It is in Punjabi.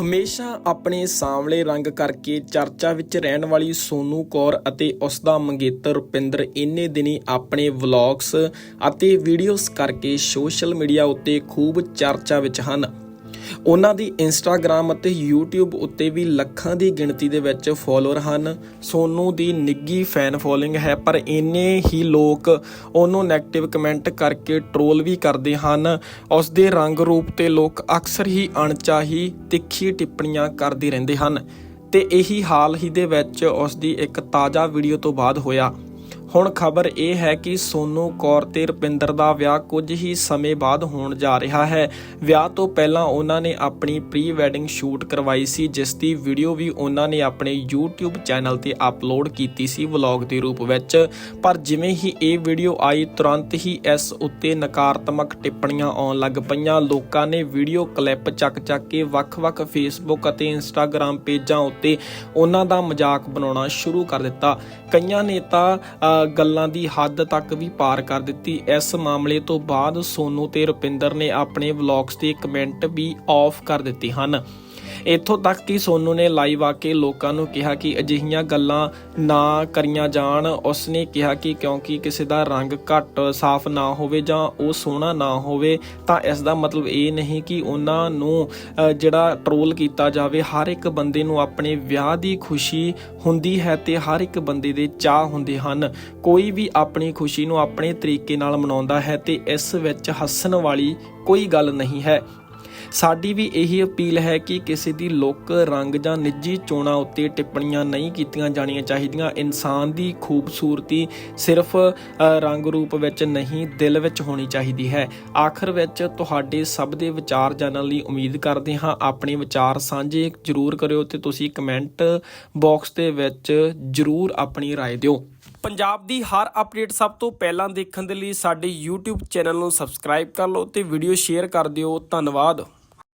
ਹਮੇਸ਼ਾ ਆਪਣੇ ਸਾਂਵਲੇ ਰੰਗ ਕਰਕੇ ਚਰਚਾ ਵਿੱਚ ਰਹਿਣ ਵਾਲੀ ਸੋਨੂ ਕੌਰ ਅਤੇ ਉਸ ਦਾ ਮੰਗੇਤਰ ਰੁਪਿੰਦਰ ਇੰਨੇ ਦਿਨੀ ਆਪਣੇ ਵਲੌਗਸ ਅਤੇ ਵੀਡੀਓਜ਼ ਕਰਕੇ ਸੋਸ਼ਲ ਮੀਡੀਆ ਉੱਤੇ ਖੂਬ ਚਰਚਾ ਵਿੱਚ ਹਨ। ਉਹਨਾਂ ਦੀ ਇੰਸਟਾਗ੍ਰam ਅਤੇ YouTube ਉੱਤੇ ਵੀ ਲੱਖਾਂ ਦੀ ਗਿਣਤੀ ਦੇ ਵਿੱਚ ਫਾਲੋਅਰ ਹਨ। ਸੋਨੂ ਦੀ ਨਿੱਗੀ ਫੈਨ ਫੋਲੋਇੰਗ ਹੈ, ਪਰ ਇੰਨੇ ਹੀ ਲੋਕ ਉਹਨੂੰ 네ਗੇਟਿਵ ਕਮੈਂਟ ਕਰਕੇ ਟ੍ਰੋਲ ਵੀ ਕਰਦੇ ਹਨ। ਉਸ ਦੇ ਰੰਗ ਰੂਪ ਤੇ ਲੋਕ ਅਕਸਰ ਹੀ ਅਣਚਾਹੀ, ਤਿੱਖੀ ਟਿੱਪਣੀਆਂ ਕਰਦੇ ਰਹਿੰਦੇ ਹਨ। ਤੇ ਇਹੀ ਹਾਲ ਹੀ ਦੇ ਵਿੱਚ ਉਸ ਦੀ ਇੱਕ ਤਾਜ਼ਾ ਵੀਡੀਓ ਤੋਂ ਬਾਅਦ ਹੋਇਆ। ਹੁਣ ਖਬਰ ਇਹ ਹੈ ਕਿ ਸੋਨੂ ਕੌਰ ਤੇ ਰੁਪਿੰਦਰ ਦਾ ਵਿਆਹ ਕੁਝ ਹੀ ਸਮੇਂ ਬਾਅਦ ਹੋਣ ਜਾ ਰਿਹਾ ਹੈ। ਵਿਆਹ ਤੋਂ ਪਹਿਲਾਂ ਉਹਨਾਂ ਨੇ ਆਪਣੀ ਪ੍ਰੀ ਵੈਡਿੰਗ ਸ਼ੂਟ ਕਰਵਾਈ ਸੀ, ਜਿਸ ਦੀ ਵੀਡੀਓ ਵੀ ਉਹਨਾਂ ਨੇ ਆਪਣੇ YouTube ਚੈਨਲ ਤੇ ਅਪਲੋਡ ਕੀਤੀ ਸੀ ਵਲੌਗ ਦੇ ਰੂਪ ਵਿੱਚ। ਪਰ ਜਿਵੇਂ ਹੀ ਇਹ ਵੀਡੀਓ ਆਈ, ਤੁਰੰਤ ਹੀ ਇਸ ਉੱਤੇ ਨਕਾਰਾਤਮਕ ਟਿੱਪਣੀਆਂ ਆਉਣ ਲੱਗ ਪਈਆਂ। ਲੋਕਾਂ ਨੇ ਵੀਡੀਓ ਕਲਿੱਪ ਚੱਕ ਚੱਕ ਕੇ ਵੱਖ-ਵੱਖ Facebook ਅਤੇ Instagram ਪੇਜਾਂ ਉੱਤੇ ਉਹਨਾਂ ਦਾ ਮਜ਼ਾਕ ਬਣਾਉਣਾ ਸ਼ੁਰੂ ਕਰ ਦਿੱਤਾ। ਕਈਆਂ ਨੇ ਤਾਂ ਗੱਲਾਂ ਦੀ ਹੱਦ ਤੱਕ ਵੀ ਪਾਰ ਕਰ ਦਿੱਤੀ। ਇਸ ਮਾਮਲੇ ਤੋਂ ਬਾਅਦ ਸੋਨੂ ਤੇ ਰੁਪਿੰਦਰ ਨੇ ਆਪਣੇ ਵਲੌਗਸ ਤੇ ਕਮੈਂਟ ਵੀ ਆਫ ਕਰ ਦਿੱਤੇ ਹਨ। ਇੱਥੋਂ ਤੱਕ ਕਿ ਸੋਨੂ ਨੇ ਲਾਈਵ ਆ ਕੇ ਲੋਕਾਂ ਨੂੰ ਕਿਹਾ ਕਿ ਅਜਿਹੀਆਂ ਗੱਲਾਂ ਨਾ ਕਰੀਆਂ ਜਾਣ। ਉਸਨੇ ਕਿਹਾ ਕਿ ਕਿਉਂਕਿ ਕਿਸੇ ਦਾ ਰੰਗ ਘੱਟ ਸਾਫ਼ ਨਾ ਹੋਵੇ ਜਾਂ ਉਹ ਸੋਹਣਾ ਨਾ ਹੋਵੇ, ਤਾਂ ਇਸ ਦਾ ਮਤਲਬ ਇਹ ਨਹੀਂ ਕਿ ਉਹਨਾਂ ਨੂੰ ਜਿਹੜਾ ਟ੍ਰੋਲ ਕੀਤਾ ਜਾਵੇ, ਹਰ ਇੱਕ ਬੰਦੇ ਨੂੰ ਆਪਣੇ ਵਿਆਹ ਦੀ ਖੁਸ਼ੀ ਹੁੰਦੀ ਹੈ ਤੇ ਹਰ ਇੱਕ ਬੰਦੇ ਦੇ ਚਾਹ ਹੁੰਦੇ ਹਨ। ਕੋਈ ਵੀ ਆਪਣੀ ਖੁਸ਼ੀ ਨੂੰ ਆਪਣੇ ਤਰੀਕੇ ਨਾਲ ਮਨਾਉਂਦਾ ਹੈ ਤੇ ਇਸ ਵਿੱਚ ਹੱਸਣ ਵਾਲੀ ਕੋਈ ਗੱਲ ਨਹੀਂ ਹੈ। ਸਾਡੀ ਵੀ ਇਹੀ ਅਪੀਲ ਹੈ ਕਿ ਕਿਸੇ ਦੀ ਲੁੱਕ ਰੰਗ ਜਾਂ ਨਿੱਜੀ ਚੋਣਾਂ ਉੱਤੇ ਟਿੱਪਣੀਆਂ ਨਹੀਂ ਕੀਤੀਆਂ ਜਾਣੀਆਂ ਚਾਹੀਦੀਆਂ ਇਨਸਾਨ ਦੀ ਖੂਬਸੂਰਤੀ ਸਿਰਫ ਅ, ਰੰਗ ਰੂਪ ਵਿੱਚ ਨਹੀਂ ਦਿਲ ਵਿੱਚ ਹੋਣੀ ਚਾਹੀਦੀ ਹੈ ਆਖਰ ਵਿੱਚ ਤੁਹਾਡੇ ਸਭ ਦੇ ਵਿਚਾਰ ਜਾਣਨ ਲਈ ਉਮੀਦ ਕਰਦੇ ਹਾਂ ਆਪਣੇ ਵਿਚਾਰ ਸਾਂਝੇ ਜ਼ਰੂਰ ਕਰਿਓ ਤੇ ਤੁਸੀਂ ਕਮੈਂਟ ਬਾਕਸ ਦੇ ਵਿੱਚ ਜ਼ਰੂਰ ਆਪਣੀ رائے ਦਿਓ ਪੰਜਾਬ ਦੀ ਹਰ ਅਪਡੇਟ ਸਭ ਤੋਂ ਪਹਿਲਾਂ ਦੇਖਣ ਦੇ ਲਈ ਸਾਡੇ YouTube ਚੈਨਲ ਨੂੰ ਸਬਸਕ੍ਰਾਈਬ ਕਰ ਲਓ ਤੇ ਵੀਡੀਓ ਸ਼ੇਅਰ ਕਰ ਦਿਓ ਧੰਨਵਾਦ